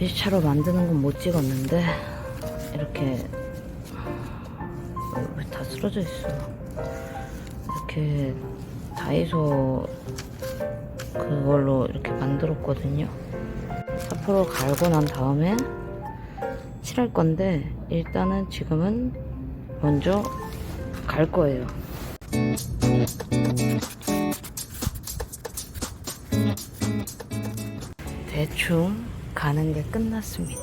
2차로 만드는 건 못 찍었는데 이렇게 왜다 쓰러져 있어? 이렇게 다이소 그걸로 이렇게 만들었거든요. 사포로 갈고 난 다음에 칠할 건데 일단은 지금은 먼저 갈 거예요. 대충 가는 게 끝났습니다.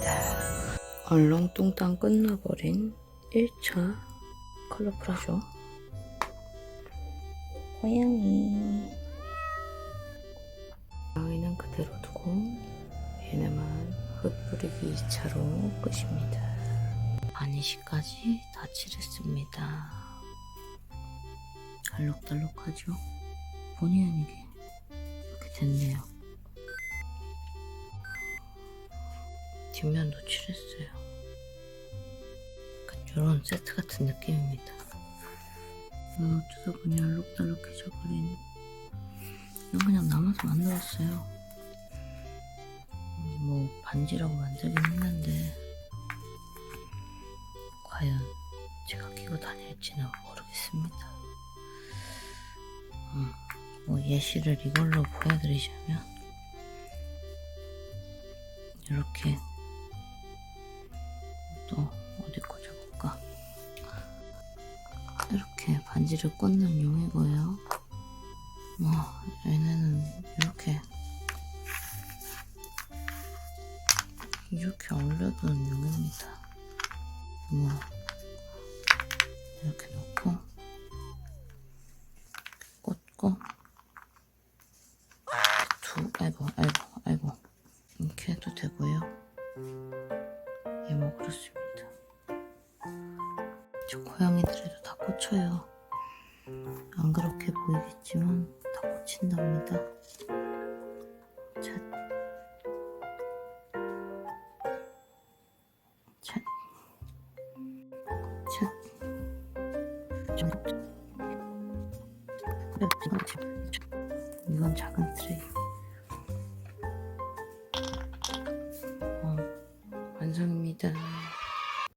얼렁뚱땅 끝나버린 1차 컬러풀하죠. 고양이. 고양이는 그대로 두고 얘네만 흙 뿌리기 2차로 끝입니다. 바니쉬까지 다 칠했습니다. 알록달록하죠? 본의 아니게 이렇게 됐네요. 뒷면도 칠했어요. 약간 이런 세트 같은 느낌입니다. 어, 어쩌다 보니 알록달록해져 버린 이건 그냥 남아서 만들었어요. 음, 뭐 반지라고 만들긴 했는데 과연 제가 끼고 다닐지는 모르겠습니다. 음, 뭐 예시를 이걸로 보여드리자면 이렇게 또 어디 꽂아볼까? 이렇게 반지를 꽂는 용이고요. 뭐 얘네는 이렇게 이렇게 올려두는 용입니다. 뭐 이렇게 놓고 꽂고 두 아이고 아이고 아이고 이렇게 해도 되고요. 저 고양이들에도 다 꽂혀요. 안 그렇게 보이겠지만 다 꽂힌답니다. 찻. 찻. 찻. 좀. 이건 작은 트레이. 어, 완성입니다.